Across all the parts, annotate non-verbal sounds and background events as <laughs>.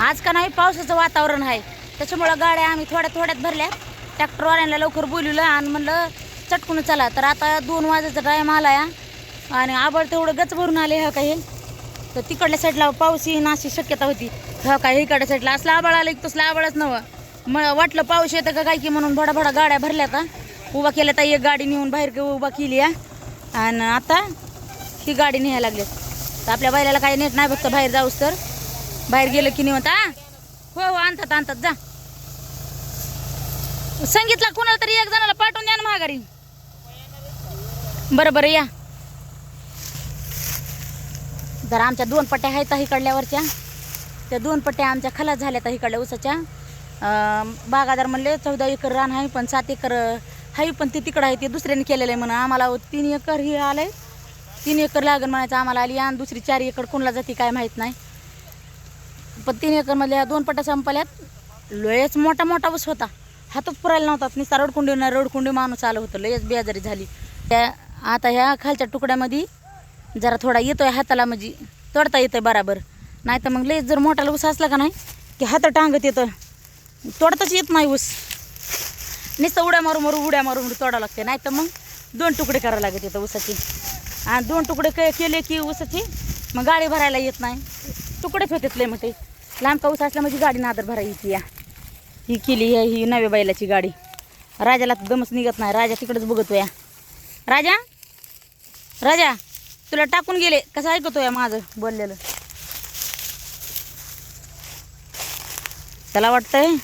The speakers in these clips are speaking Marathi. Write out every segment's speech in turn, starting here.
आज का नाही पावसाचं वातावरण आहे. त्याच्यामुळं गाड्या आम्ही थोड्या थोड्यात भरल्या. ट्रॅक्टरवाल्यांना लवकर बोलवलं आणि म्हणलं चटकून चला. तर आता दोन वाजायचा टाईम आला या आणि आबळ तेवढं गच भरून आले हा काही. तर तिकडल्या साईडला पाऊस येईन अशी शक्यता होती. हा काय इकडच्या साईडला असला आबळ आलं की तसला आबळच नव्हं. मग वाटलं पाऊस येतं का काय की म्हणून भडाभडा गाड्या भरल्या आता उभा केल्या तर एक गाडी नेऊन बाहेर उभा केली या आणि आता ही गाडी न्यायला लागली. तर आपल्या बैलाला काही नेट नाही फक्त बाहेर जाऊस तर. बाहेर गेलं की नाही हा? हो हो आणतात आणतात जा. संगीतला कुणाला तरी एक जणाला पाठवून द्या ना महागारी बरं बरं या. जरा आमच्या दोन पट्ट्या आहेत इकडल्यावरच्या. त्या दोन पट्ट्या आमच्या खलास झाल्या तर इकडल्या उसाच्या बागादार म्हणले चौदा एकर रान आहे पण सात एकर आहे पण ते तिकडं आहे ते दुसऱ्याने केलेलं आहे म्हणा आम्हाला तीन एकर हे आलं आहे तीन एकर लागण म्हणायचं आम्हाला आली आणि दुसरी चार एकर कोणाला जाते काय माहीत नाही. पण तीन एकरमधल्या दोन पट्ट्या संपल्यात. लयच मोठा मोठा ऊस होता. हातच पुरायला नव्हता. नुसता रडकुंडी ना रडकुंडी माणूस आलं होतं. लयच बेजारी झाली. त्या आता ह्या खालच्या तुकड्यामध्ये जरा थोडा येतोय हाताला म्हणजे तोडता येतोय बराबर. नाही तर मग लयच जर मोठा ऊस असला का नाही की हात टांगत येतं तोडताच येत नाही ऊस. नुसतं उड्या मारू मारू उड्या मारू मारू तोडावं लागते नाही तर मग दोन तुकडे करावं लागत येतं ऊसाची. आणि दोन तुकडे क केले की ऊसाची मग गाडी भरायला येत नाही. तुकडेच होते लय मोठे. लांब पाऊस असला म्हणजे गाडी नादर भरायची या. ही केली आहे ही नव्या बैलाची गाडी. राजाला दमच निघत नाही. राजा तिकडंच बघतो या. राजा? राजा तुला टाकून गेले. कसं ऐकतो या माझं बोललेलं? त्याला वाटतंय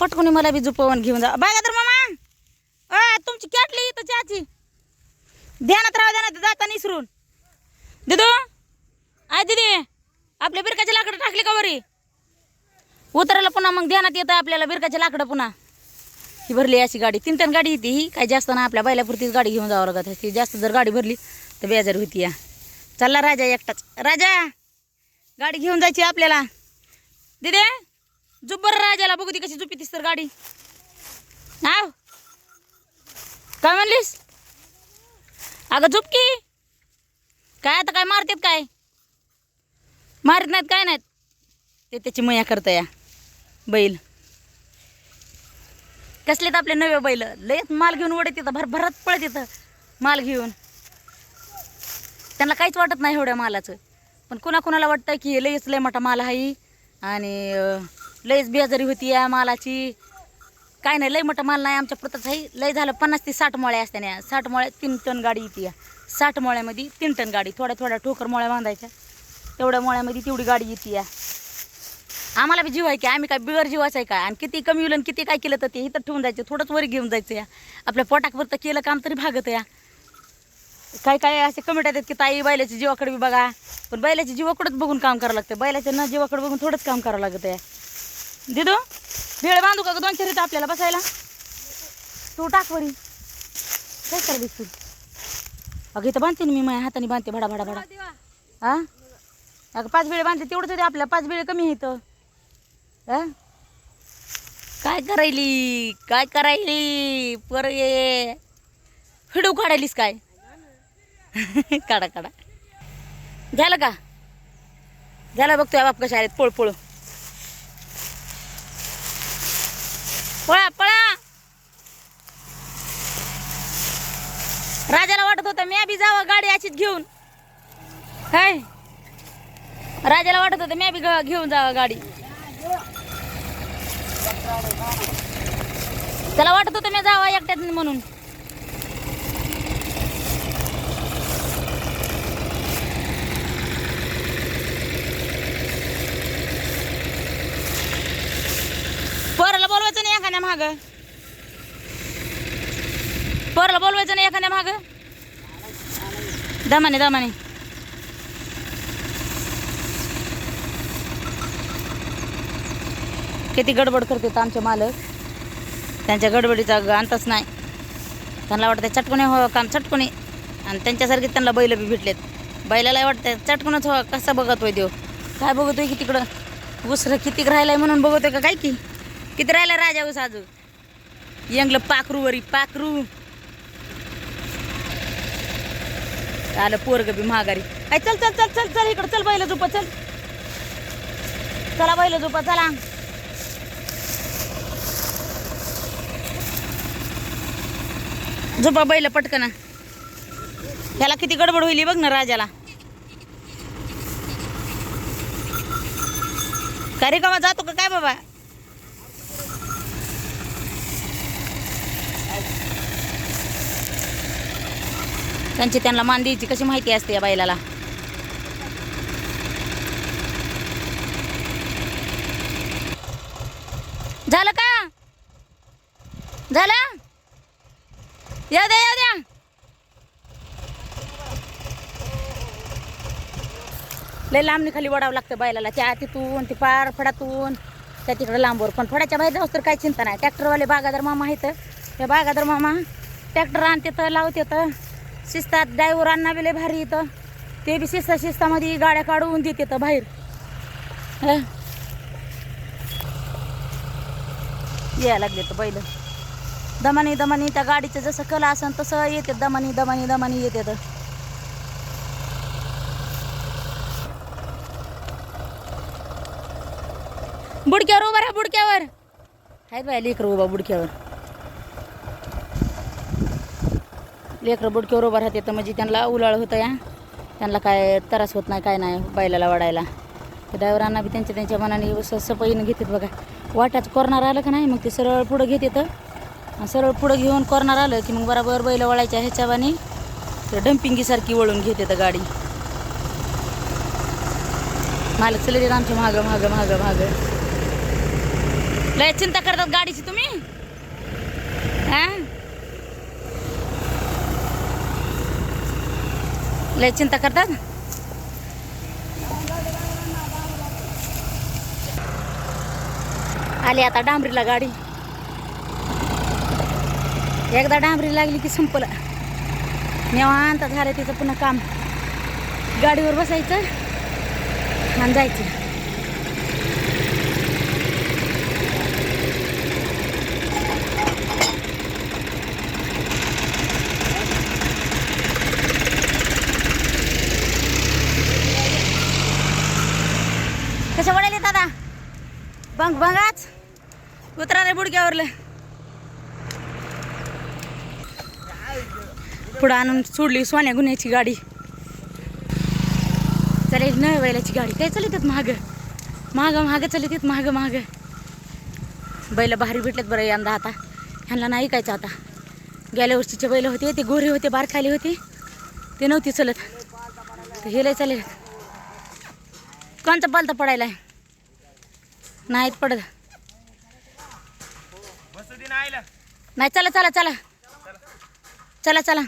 पटकून मला बी झुपवून घेऊन जा. बघा तर मामा. अ तुमची कॅटली तर चहाची. ध्यानात राहा ध्यानात जाता निसरून दिदू आय दिदी आपल्या बिरकाच्या लाकडं टाकले का बरी? उतरायला पुन्हा मग ध्यानात येतं आपल्याला बिरकाच्या लाकडं पुन्हा. ही भरली अशी गाडी. तीन तीन गाडी येते ही. काही जास्त ना आपल्या बैलापुरतीच गाडी घेऊन जावं लागत ती जास्त जर गाडी भरली तर बेजार होती या. चालला राजा एकटाच. राजा! गाडी घेऊन जायची आपल्याला. दिदे! झुप बरं राजाला. बघू ती कशी झुपीतीस तर गाडी. हा काय म्हणलीस? अगं झुपकी काय आता काय मारतात काय? मारत नाहीत काय नाहीत? ते त्याची मया करता या. बैल. कसलेत आपले नवे बैल? लयच माल घेऊन ओढत येतं भरभरात पळत येतं माल घेऊन. त्यांना काहीच वाटत नाही एवढ्या मालाचं. पण कुणाकुणाला वाटतं की हे लयच लय मोठा माल आहे आणि लयच बेजारी होती या मालाची. काय नाही लय मोठा माल नाही आमच्या पुरतच आहे. लय झालं पन्नास ते साठ मोळ्या असत्या साठ मोळ्या तीन टन गाडी येते या. साठ मोळ्यामध्ये तीन टन गाडी थोड्या थोड्या ठोकर मोळ्या बांधायच्या. तेवढ्या मोळ्यामध्ये तेवढी गाडी येते या. आम्हाला बी जीव आहे की आम्ही काय बिगर जीवाचं आहे का आणि किती कमी होईल आणि किती काय केलं तर ते इथं ठेवून जायचं थोडंच वर घेऊन जायचं या. आपल्या पोटाकवर तर केलं काम तरी भागत या. काय काय असे कमेंट येतात की ताई बैलाच्या जीवाकडे बी बघा. पण बैलाच्या जीवाकडेच बघून काम करावं लागतं. बैलाच्या न जीवाकडे बघून थोडंच काम करावं लागतं या. दिदो भेळ बांधू का ग? दोन चार आपल्याला बसायला. तू टाक वरी. काय करायलीस तू अगं इथं बांधते ना मी माझ्या हाताने बांधते. भडा भडा भडा. हा अगं पाच वेळे बांधते तेवढंच होते आपल्याला. पाच वेळे कमी आहे इथं. हा? काय करायली? काय करायली? पर ये. हिडू काढायलीस काय? <laughs> काढा काढा. झालं का? झालं बघतोय बाप कशा आहेत. पळ पळ. पळा पळा. राजाला वाटत होतं मी बी जावं गाडी अशीच घेऊन. काय राजाला वाटत होतं मी बी घेऊन जावं गाडी. त्याला वाटत होतं मी जावा एकट्यात म्हणून. पोराला बोलवायचं नाही एखाद्या माग. पोराला बोलवायचं नाही एखाद्या माग. दमाने दमाने. किती गडबड करतात आमचे मालक. त्यांच्या गडबडीचा अंतच नाही. त्यांना वाटतं चटकुने हो काम चटकुने आणि त्यांच्यासारखे त्यांना बैल बी भेटलेत. बैलाला वाटतं चटकुनच हो कसा बघतोय देव? काय बघतोय की तिकडं? उसरं कितीक राहिलाय म्हणून बघतोय का काय की? किती राहिला राजा उस अजून? यंगलं पाखरू वरी पाखरू. आलं पोरग बी महागारी काय चल चल चल चल चल इकडं. चल बैल झोपा चल. चला बैल झोपा चला. झोपा बैल पटकन. त्याला किती गडबड होईल बघ ना राजाला. काय जातो का काय बाबा? त्यांची त्यांना मान द्यायची कशी माहिती असते या बैलाला? झालं का? झालं? या द्या या द्या. लय लांबणी खाली वडावं लागतं बैलाला. त्या तिथून ते पार फडातून त्या तिकडं लांबवर. पण फडाच्या बाहेर जाऊस तर काही चिंता नाही. ट्रॅक्टरवाले बागादर मामा आहेत. त्या बागादर मामा ट्रॅक्टर आणते तर लावते तर. शिस्तात ड्रायव्हरांना बी लय भारी येतं ते बी शिस्ता शिस्तामध्ये गाड्या काढून देते तर बाहेर. हं. यायला लागले तर बैल. दमानी दमानी त्या गाडीचं जसं कला असन तसं येते दमानी दमानी दमानी येते तर. बुडक्यावर उभा राहा बुडक्यावर. आहेत बाय लेकरं उभा बुडक्यावर. लेकरं बुडक्यावर उभा राहते तर म्हणजे त्यांना उलाळ होतं या. त्यांना काय त्रास होत नाही काय नाही बैलाला वाढायला. त्या ड्रायव्हरांना बी त्यांच्या त्यांच्या मनाने स- सपईनं घेतात बघा. वाटाच कॉर्नर आलं का नाही मग ते सरळ पुढं घेते तर सरळ पुढं घेऊन कॉर्नर आलं की मग बरोबर बैल वळायच्या ह्याच्यावानी तर डम्पिंगीसारखी वळून घेते तर गाडी. मालक चले आमच्या मागं मागं मागं मागं. लय चिंता करतात गाडीची तुम्ही? हा लय चिंता करतात? आली आता डांबरीला गाडी. एकदा डांबरी लागली की संपलं. निवांत झालं तिचं पुन्हा काम. गाडीवर बसायचं आणि जायचं. कसं वडायले दादा? बंग बंगाच उतरा रे बुडक्यावरलं. पुढं आणून सोडली सोन्या गुन्ह्याची गाडी. चालेल न बैलाची गाडी. काय चालत आहेत महाग महाग महाग चालत आहेत महाग महाग बैल भारी भेटलेत बरं यंदा आता. ह्यांना नाही ऐकायचं आता. गेल्या वर्षीचे बैल होते ते गोरे होते बारखाली होते. ते नव्हती चलत. हे लय चालेल कोणचा पालता पडायला नाहीत पडत. नाही चला चला चला. चला चला.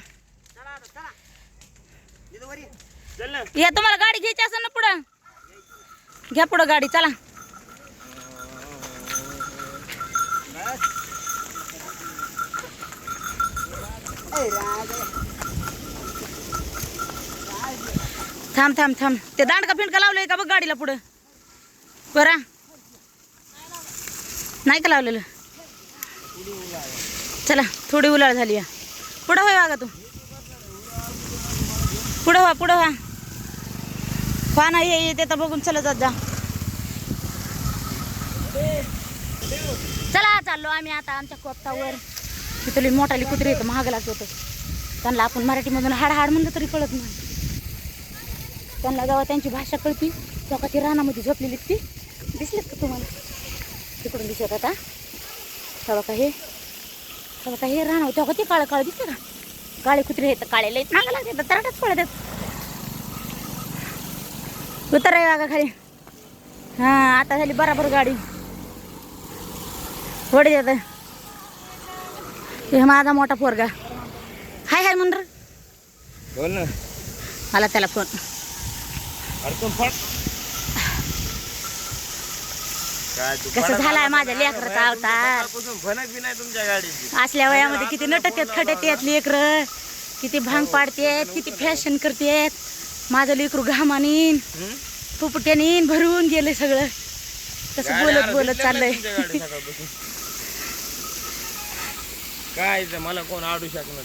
या तुम्हाला गाडी घ्यायची असेल ना पुढं. घ्या पुढं गाडी चला. थांब थांब थांब. ते दांडका फिंडका लावलंय का बघ गाडीला पुढं? बरा. नाही का लावलेलं? चला थोडी उलाळ झाली या. पुढं होय वागा तू. पुढं व्हा पुढं व्हा. व्हा ना हे येते तर बघून चला जात जा. चला चाललो आम्ही आता आमच्या कोपतावर. तिथली मोठाली कुत्री येतं महाग लागत होतं. त्यांना आपण मराठीमधून हाड हाड म्हणलं तरी कळत नाही. त्यांना जेव्हा त्यांची भाषा कळती तेव्हा ती रानामध्ये झोपलेली ती दिसलीत का तुम्हाला? तिकडून दिसत आता तेव्हा का हे तेव्हा का हे रान तेव्हा ते काळं काळं दिसतं का? काळे कुत्रे येतं काळे लई नागा लागते तर तराटच पळत आहेत उतर आहे वागा खाली हां आता झाली बराबर गाडी. थोडे येतं हे माझा मोठा पोरगा. हाय हाय म्हणर बोल ना. आला त्याला फोन अडकून फट काय तू कसं झालाय माझ्या लेकराचा अवतारपासून फणक बी नाही तुमच्या गाडीची. असल्या वयामध्ये किती नटत आहेत खटत आहेत लेकरं. किती भांग पाडतेत किती फॅशन करतेत. माझं लेकरू घामानीन हं? फुपट्यानीन भरून गेलं सगळं. कसं गाड्या बोलत बोलत चाललंय. <laughs> काय मला कोण आडू शकणार?